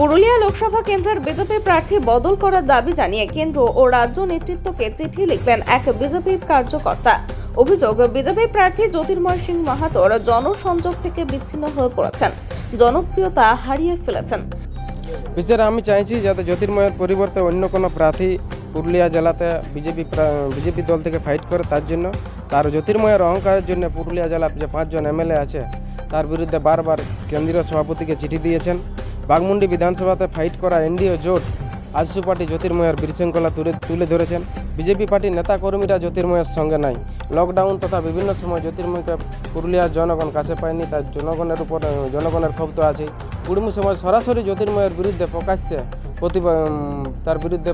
পুরুলিয়া লোকসভা কেন্দ্রের বিজেপি প্রার্থী বদল করার দাবি জানিয়ে কেন্দ্র ও রাজ্য নেতৃত্বকে চিঠি লিখলেন এক বিজেপি কার্যকর্তা। অভিযোগ, বিজেপি প্রার্থী জ্যোতির্ময় সিং মাহাতোর জনসংযোগ থেকে বিচ্ছিন্ন হয়ে পড়েছেন। জনপ্রিয়তা হারিয়ে ফেলেছেন। বিশেষ আমি চাইছি যাতে জ্যোতির্ময়ের পরিবর্তে অন্য কোনো প্রার্থী পুরুলিয়া জেলাতে বিজেপি বিজেপি দল থেকে ফাইট করে, তার জন্য তার জ্যোতির্ময়ের অহংকারের জন্য পুরুলিয়া জেলার যে পাঁচজন এমএলএ আছে, তার বিরুদ্ধে বারবার কেন্দ্রীয় সভাপতিকে চিঠি দিয়েছেন। বাগমুন্ডি বিধানসভাতে ফাইট করা এনডিও জোট আজসু পার্টি জ্যোতির্ময়ের বিশৃঙ্খলা তুলে তুলে ধরেছেন। বিজেপি পার্টির নেতাকর্মীরা জ্যোতির্ময়ের সঙ্গে নাই। লকডাউন তথা বিভিন্ন সময় জ্যোতির্ময়কে পুরুলিয়ার জনগণ কাছে পায়নি তার জনগণের উপর জনগণের ক্ষোভ তো আছেই। কুড়িমু সময় সরাসরি জ্যোতির্ময়ের বিরুদ্ধে প্রকাশ্যে প্রতিভা তার বিরুদ্ধে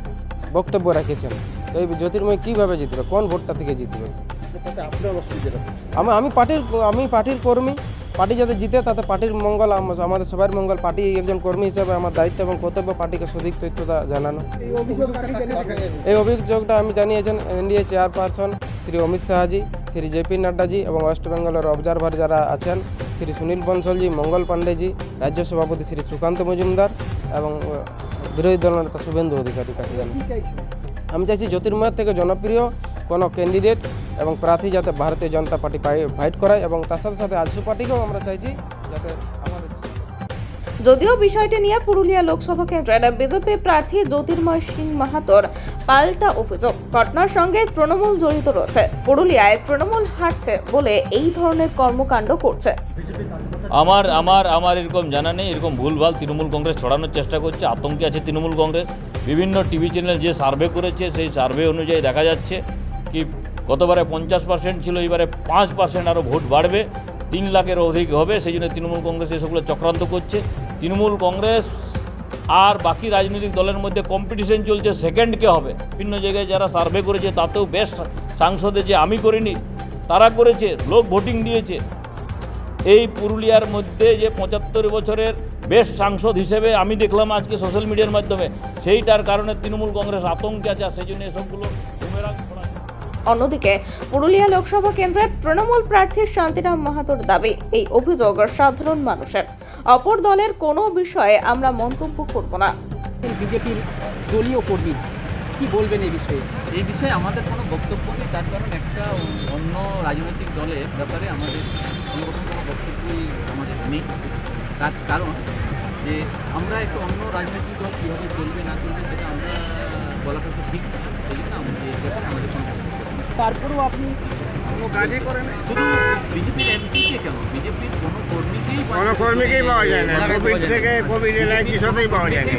বক্তব্য রেখেছেন। তো এই জ্যোতির্ময় কীভাবে জিতবে? কোন ভোটটা থেকে জিতবে? আমি আমি পার্টির আমি পার্টির কর্মী। পার্টি যাতে জিতে তাতে পার্টির মঙ্গল আমাদের সবার মঙ্গল। পার্টি একজন কর্মী হিসেবে আমার দায়িত্ব এবং কর্তব্য পার্টিকে সঠিক তথ্যতা জানানো। এই অভিযোগটা আমি জানিয়েছেন NDA chairperson Shri Amit Shah ji Shri JP Nadda ji এবং ওয়েস্ট বেঙ্গলের অবজারভার যারা আছেন শ্রী সুনীল বনসলজি মঙ্গল পাণ্ডেজি রাজ্য সভাপতি শ্রী সুকান্ত মজুমদার এবং বিরোধী দল নেতা শুভেন্দু অধিকারীর কাছে জানাই আমি চাইছি জ্যোতির্ময়ের থেকে জনপ্রিয় কোনো ক্যান্ডিডেট এবং প্রার্থী যাতে ভারতীয় জনতা পার্টি পাই- ফাইট করায় এবং তার সাথে সাথে আলসু পার্টিকেও আমরা চাইছি যাতে আমাদের যদিও বিষয়টি নিয়ে পুরুলিয়া লোকসভা কেন্দ্রের বিজেপি প্রার্থী জ্যোতির্ময় সিং মাহাতোর পাল্টা অভিযোগ। ঘটনার সঙ্গে তৃণমূল জড়িত রয়েছে। পুরুলিয়ায় তৃণমূল হারছে বলে এই ধরনের কর্মকাণ্ড করছে। আমার আমার আমার এরকম জানা নেই। এরকম ভুলভাল তৃণমূল কংগ্রেস ছড়ানোর চেষ্টা করছে। আতঙ্কে আছে তৃণমূল কংগ্রেস। বিভিন্ন টিভি চ্যানেল যে সার্ভে করেছে সেই সার্ভে অনুযায়ী দেখা যাচ্ছে। কি গতবারে পঞ্চাশ পার্সেন্ট ছিল এবারে পাঁচ পার্সেন্ট আরও ভোট বাড়বে, তিন লাখের অধিক হবে, সেই জন্য তৃণমূল কংগ্রেস এসবগুলো চক্রান্ত করছে তৃণমূল কংগ্রেস আর বাকি রাজনৈতিক দলের মধ্যে কম্পিটিশন চলছে সেকেন্ড কে হবে বিভিন্ন জায়গায় যারা সার্ভে করেছে, তাতেও বেস্ট সাংসদে যে আমি করিনি, তারা করেছে, লোক ভোটিং দিয়েছে এই পুরুলিয়ার মধ্যে যে পঁচাত্তর বছরের বেস্ট সাংসদ হিসেবে আমি দেখলাম আজকে সোশ্যাল মিডিয়ার মাধ্যমে, সেইটার কারণে তৃণমূল কংগ্রেস আতঙ্কে আছে, সেই জন্য এসবগুলো। অন্যদিকে পুরুলিয়া লোকসভা কেন্দ্রের তৃণমূল প্রার্থী শান্তিরাম মাহাতোর দাবি এই অভিযোগ সাধারণ মানুষের। অপর দলের কোনো বিষয়ে আমরা মন্তব্য করব না। বিজেপির দলীয় কর্মী কি বলবেন এই বিষয়ে? এই বিষয়ে আমাদের কোনো বক্তব্য নেই তার কারণ একটা অন্য রাজনৈতিক দলের ব্যাপারে আমাদের কোনো রকম কোনো বক্তব্যই আমাদের নেই। তার কারণ যে আমরা একটা অন্য রাজনৈতিক দল কীভাবে চলবে না চলবে সেটা আমরা বলাটা তো ঠিক না সেই জন্য আমাদের ব্যাপারে আমাদের কোনো তারপরেও আপনি কোনো কাজই করেন শুধু বিজেপির এমপিকে কেন? বিজেপির কোনো কর্মীকেই কোনো কর্মীকেই পাওয়া যায় না। কোভিড থেকে কোভিড এর সবই পাওয়া যায় না।